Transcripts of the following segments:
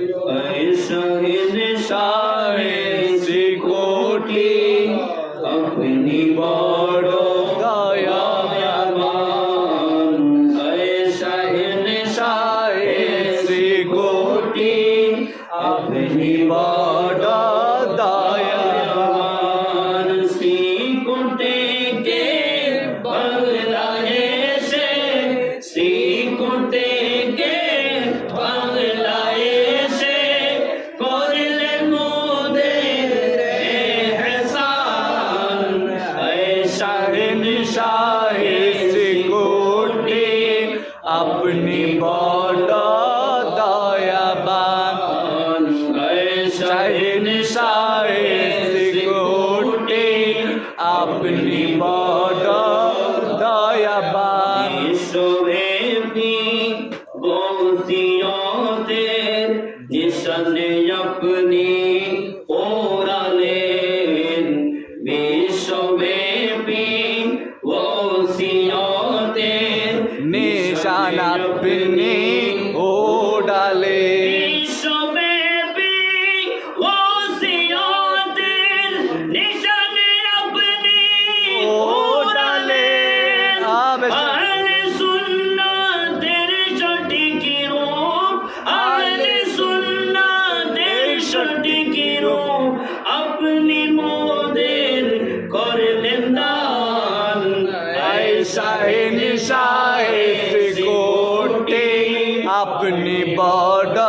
शहीद शाहे श्रीकोटि अपनी बड़ो दयावान शहीद शाहे श्रीकोटि अपनी बड़ो শাহিন শাহে শ্রীকুটে আপনি বড় দয়াবান। বিশ্বব্যাপী বসিয়তের নিশানে আপনি ওরালেন বিশ্বব্যাপী বসিয়তের নিশান আপনি আপনি বড়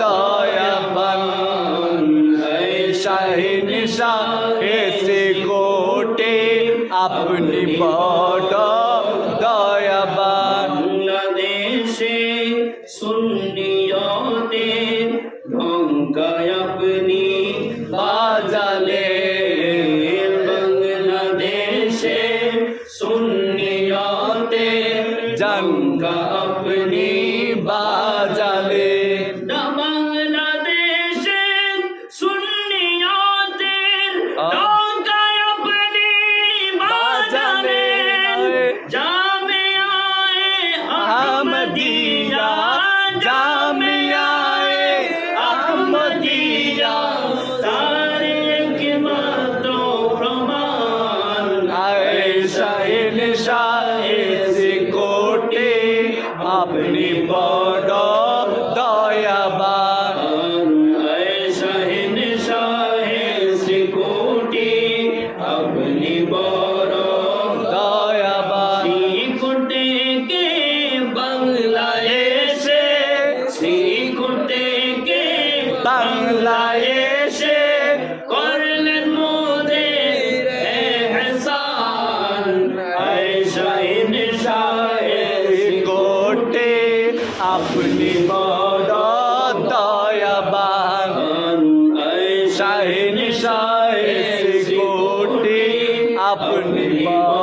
দয়াবান শাহে কোটে আপনি বড় দয়াবান বাংলাদেশে সুন্নিয়তে ঢঙ্কায় আপনি বাজালে বাংলাদেশে সুন্নিয়তে জঙ্কা আপনি জামিয়ায়ে আহমদিয়া জামিয়ায়ে আহমদিয়া সারে কি মাত্র প্রমাণ আয়ে শাহিন শাহে কোটে আপনি বড় দয়াবান আয়ে শাহিন শাহে কোটে বাংলাদেশে করলেন মোদের এহসান। শাহিন শাহে কোটে আপনি বড় দয়াবান। শাহিন শাহে কোটে আপনি বড়